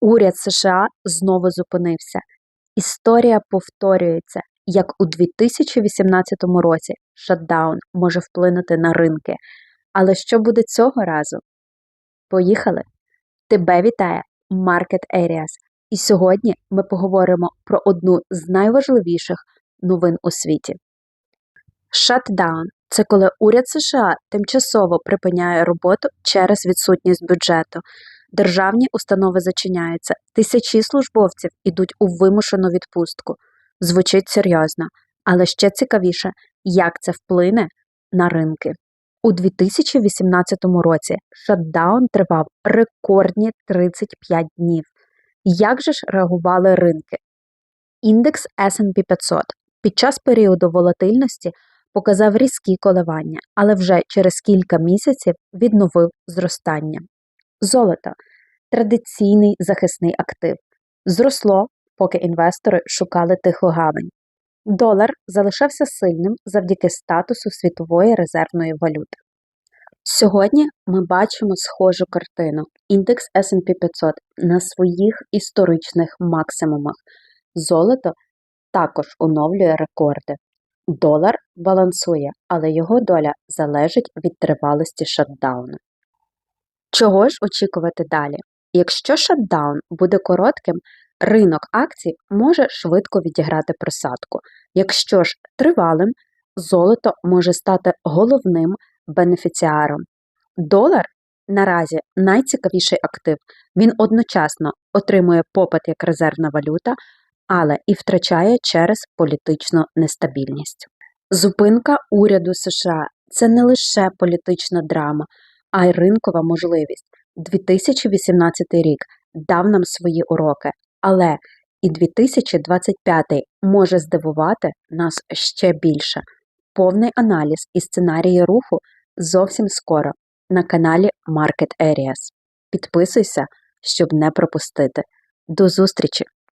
Уряд США знову зупинився. Історія повторюється, як у 2018 році шатдаун може вплинути на ринки. Але що буде цього разу? Поїхали! Тебе вітає Market Areas. І сьогодні ми поговоримо про одну з найважливіших новин у світі. Шатдаун – це коли уряд США тимчасово припиняє роботу через відсутність бюджету. Державні установи зачиняються, тисячі службовців ідуть у вимушену відпустку. Звучить серйозно, але ще цікавіше, як це вплине на ринки. У 2018 році шатдаун тривав рекордні 35 днів. Як же ж реагували ринки? Індекс S&P 500 під час періоду волатильності показав різкі коливання, але вже через кілька місяців відновив зростання. Золото традиційний захисний актив. Зросло, поки інвестори шукали тиху гавань. Долар залишався сильним завдяки статусу світової резервної валюти. Сьогодні ми бачимо схожу картину. Індекс S&P 500 на своїх історичних максимумах. Золото також оновлює рекорди. Долар балансує, але його доля залежить від тривалості шатдауну. Чого ж очікувати далі? Якщо шатдаун буде коротким, ринок акцій може швидко відіграти просадку. Якщо ж тривалим, золото може стати головним бенефіціаром. Долар наразі найцікавіший актив. Він одночасно отримує попит як резервна валюта, але і втрачає через політичну нестабільність. Зупинка уряду США це не лише політична драма, а й ринкова можливість. 2018 рік дав нам свої уроки, але і 2025 може здивувати нас ще більше. Повний аналіз і сценарії руху зовсім скоро на каналі Market Areas. Підписуйся, щоб не пропустити. До зустрічі!